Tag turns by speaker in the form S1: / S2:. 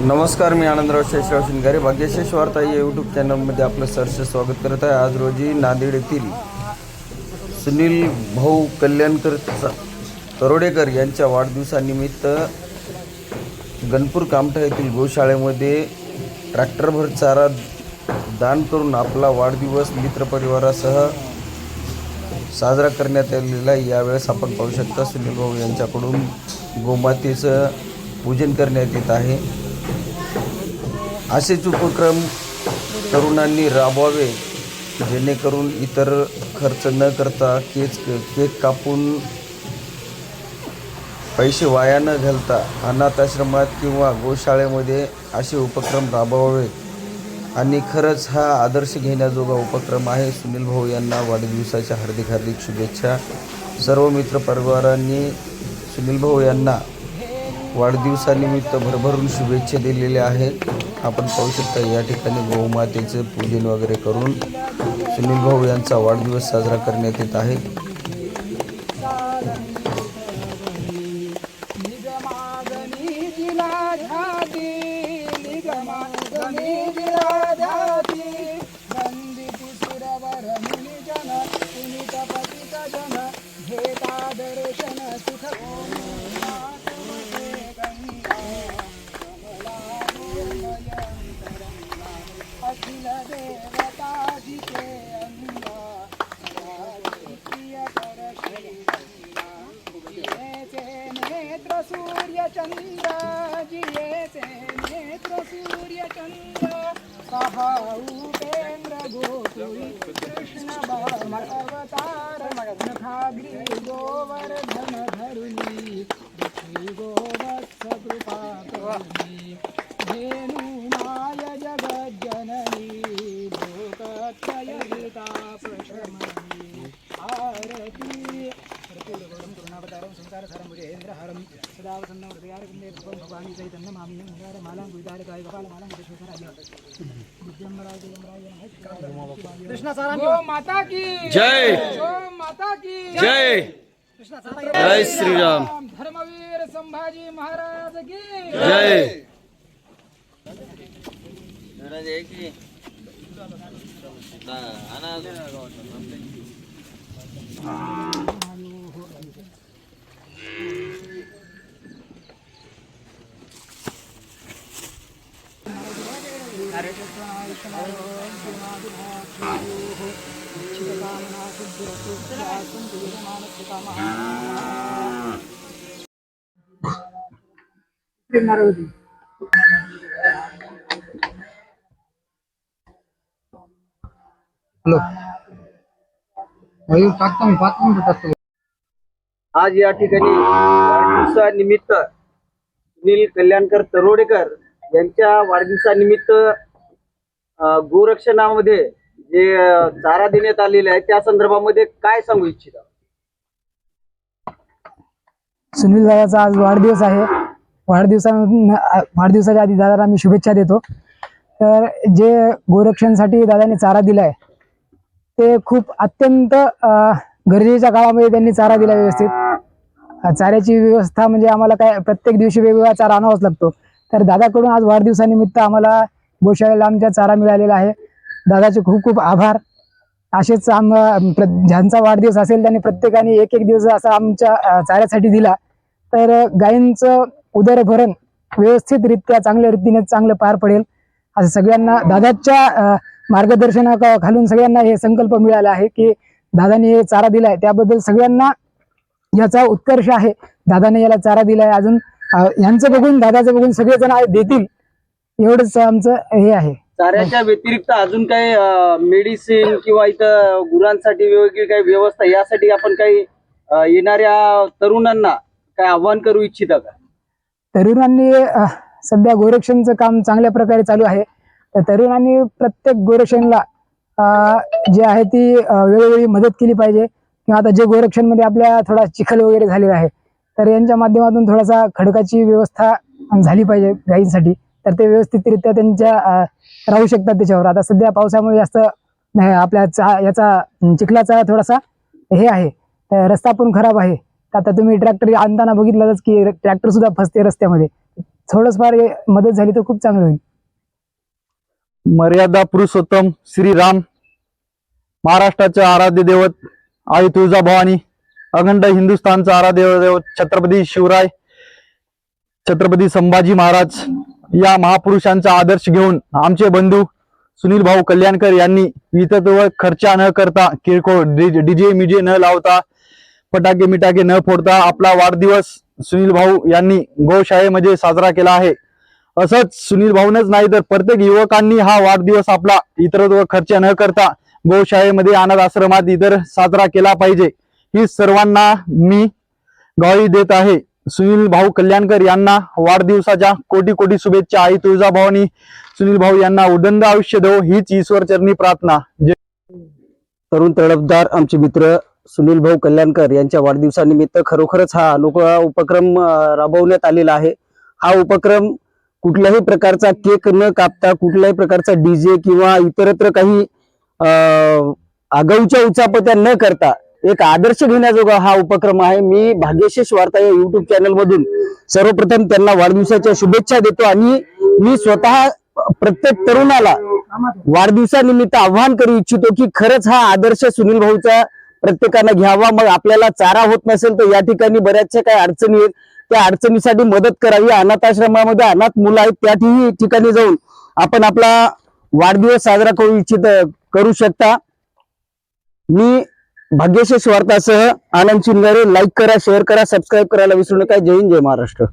S1: नमस्कार मी आनंदराव शेषराव शिंगारे भाग्यशेष वार्ता या यूट्यूब चॅनलमध्ये आपलं सहर्ष स्वागत करत आहे. आज रोजी नांदेड येथील सुनील भाऊ कल्याणकर च- तरोडेकर यांच्या वाढदिवसानिमित्त गणपूर कामठा येथील गोशाळेमध्ये ट्रॅक्टरभर चारा दान करून आपला वाढदिवस मित्रपरिवारासह साजरा करण्यात आलेला यावेळेस आपण पाहू शकता सुनील भाऊ यांच्याकडून गोमातेचं पूजन करण्यात येत आहे. असेच उपक्रम तरुणांनी राबवावे जेणेकरून इतर खर्च न करता केच केक कापून पैसे वाया न घालता अनाथाश्रमात किंवा गोशाळेमध्ये असे उपक्रम राबवावे. आणि खरंच हा आदर्श घेण्याजोगा उपक्रम आहे. सुनील भाऊ यांना वाढदिवसाच्या हार्दिक हार्दिक शुभेच्छा. सर्व मित्रपरिवारांनी सुनील भाऊ यांना वाढदिवसानिमित्त भरभरून शुभेच्छा दिलेल्या आहेत. आपण पाहू शकता या ठिकाणी गोमातेचं पूजन वगैरे करून सुनील भाऊ यांचा वाढदिवस साजरा करण्यात येत आहे.
S2: नेत्र सूर्य चंद्र जियेचे नेत्र सूर्य चंद्र सहा उपेंद्र गोकुळी कृष्ण बाल अवतार नखाग्री गोवर्धन धरुणी पृथ्वी गोवत्स कृपा करुणी धेनु माय जगज्जननी लोकत्रय हिता प्रशमनी करुणावतारं संसारसारं भुजेन्द्रहरं सदा वसन्नं हृदयारविन्दे पुष्पं भवानी चैतन्यं मामियं मुरारमालां गुरुदारकाय कपालमालां विश्वेश्वराय दिव्यम्बराय दिगम्बराय नमः कृष्ण गो माता की
S1: जय
S2: गो माता की
S1: जय
S2: कृष्ण
S1: जय श्रीराम
S2: धर्मवीर संभाजी महाराज की
S1: जय
S3: हॅलो मयूर टाकतो मी
S1: आज या ठिकाणी वाढदिवसानिमित्त सुनील कल्याणकर तरोडेकर यांच्या वाढदिवसानिमित्त गोरक्षणामध्ये जे चारा देण्यात आलेला आहे त्या संदर्भामध्ये काय सांगू इच्छिता?
S2: सुनील दादाचा आज वाढदिवस आहे. वाढदिवसा वाढदिवसाच्या आधी दादाला आम्ही शुभेच्छा देतो. तर जे गोरक्षणसाठी दादाने चारा दिलाय ते खूप अत्यंत गरजेच्या काळामध्ये त्यांनी चारा दिला व्यवस्थित. चाऱ्याची व्यवस्था म्हणजे आम्हाला काय प्रत्येक दिवशी वेगवेगळा चारा आणावाच लागतो. तर दादाकडून आज वाढदिवसानिमित्त आम्हाला गोशाळेला आमच्या चारा मिळालेला आहे. दादाचे खूप खूप आभार. असेच आम प्र- ज्यांचा वाढदिवस असेल त्यांनी प्रत्येकाने एक एक दिवस असा आमच्या चाऱ्यासाठी दिला. तर गायींचं उदरभरण व्यवस्थितरित्या चांगल्या रीतीने चांगलं पार पडेल. असं सगळ्यांना दादाच्या मार्गदर्शना खालून सगळ्यांना हे संकल्प मिळाला आहे की दादाने हे चारा दिलाय. त्याबद्दल सगळ्यांना याचा उत्कर्ष आहे. दादाने याला चारा दिलाय. अजून यांचं बघून दादाचं बघून सगळेजण देतील. एवढंच आमचं हे आहे.
S1: चाऱ्याच्या व्यतिरिक्त अजून काही मेडिसिन किंवा इथं गुरांसाठी वेगवेगळी काही व्यवस्था यासाठी आपण काही येणाऱ्या तरुणांना काय आव्हान करू इच्छिता का?
S2: तरुणांनी सध्या गोरक्षणचं काम चांगल्या प्रकारे चालू आहे. तर तरुणांनी प्रत्येक गोरक्षणला जे आहे ती वेळोवेळी मदत केली पाहिजे. किंवा आता जे गोरक्षणमध्ये आपल्या थोडा चिखल वगैरे झालेला आहे तर यांच्या माध्यमातून थोडासा खडकाची व्यवस्था झाली पाहिजे गायींसाठी. तर ते व्यवस्थितरित्या त्यांच्या राहू शकतात त्याच्यावर. आता सध्या पावसामुळे जास्त आपल्या चा याचा चिखलाचा थोडासा हे आहे. रस्ता पण खराब आहे. तर आता तुम्ही ट्रॅक्टर आणताना बघितलंच की ट्रॅक्टर सुद्धा फसते रस्त्यामध्ये. थोडस फार मदत झाली तर खूप चांगलं होईल.
S4: मर्यादा पुरुषोत्तम श्रीराम महाराष्ट्राचे आराध्य दैवत आई तुळजाभवानी अखंड हिंदुस्थानचा आराध्य दैवत छत्रपती शिवराय छत्रपती संभाजी महाराज या महापुरुषांचा आदर्श घेऊन आमचे बंधू सुनील भाऊ कल्याणकर यांनी वितत्व खर्चा न करता किरकोळ डीजे मिजे न लावता फटाके मिटाके न फोडता आपला वाढदिवस सुनील भाऊ यांनी गोशाळेमध्ये साजरा केला आहे. असंच सुनील भाऊनच नाही तर प्रत्येक युवकांनी हा वाढदिवस आपला इतरत्व खर्च न करता गोशाळेमध्ये अनाथ आश्रमात इतर साजरा केला पाहिजे. ही सर्वांना मी गावी देत आहे. सुनील भाऊ कल्याणकर यांना वाढदिवसाच्या कोटी कोटी शुभेच्छा. आई तुळजाभावानी सुनील भाऊ यांना उदंड आयुष्य देव हीच ईश्वर चरणी प्रार्थना
S5: तरुण तडफदार आमचे मित्र सुनील भाऊ कल्याणकर यांच्या वाढदिवसानिमित्त खरोखरच हा अनोखा उपक्रम राबवण्यात आलेला आहे. हा उपक्रम कुठल्याही प्रकारचा केक न कापता कुठल्याही प्रकारचा डीजे किंवा इतरत्र काही अं, आगाऊच्या उचापत्या न करता एक आदर्श घेण्याजोगा हा उपक्रम आहे. मी भाग्यशेष वार्ता या युट्यूब चॅनल मधून सर्वप्रथम त्यांना वाढदिवसाच्या शुभेच्छा देतो आणि मी स्वतः प्रत्येक तरुणाला वाढदिवसानिमित्त आव्हान करू इच्छितो की खरंच हा आदर्श सुनील भाऊचा प्रत्येकानं घ्यावा. मग आपल्याला चारा होत नसेल तर या ठिकाणी बऱ्याचशा काही अडचणी आहेत. त्या अडचणीसाठी मदत करावी. अनाथाश्रमामध्ये अनाथ मुलं आहेत. त्या ठिकाणी जाऊन आपण आपला वाढदिवस साजरा करू इच्छित करू शकता. मी भाग्यशेष वार्तासह आनंद चिंगारे लाईक करा शेअर करा सबस्क्राईब करायला विसरू नका. जय हिंद जय महाराष्ट्र.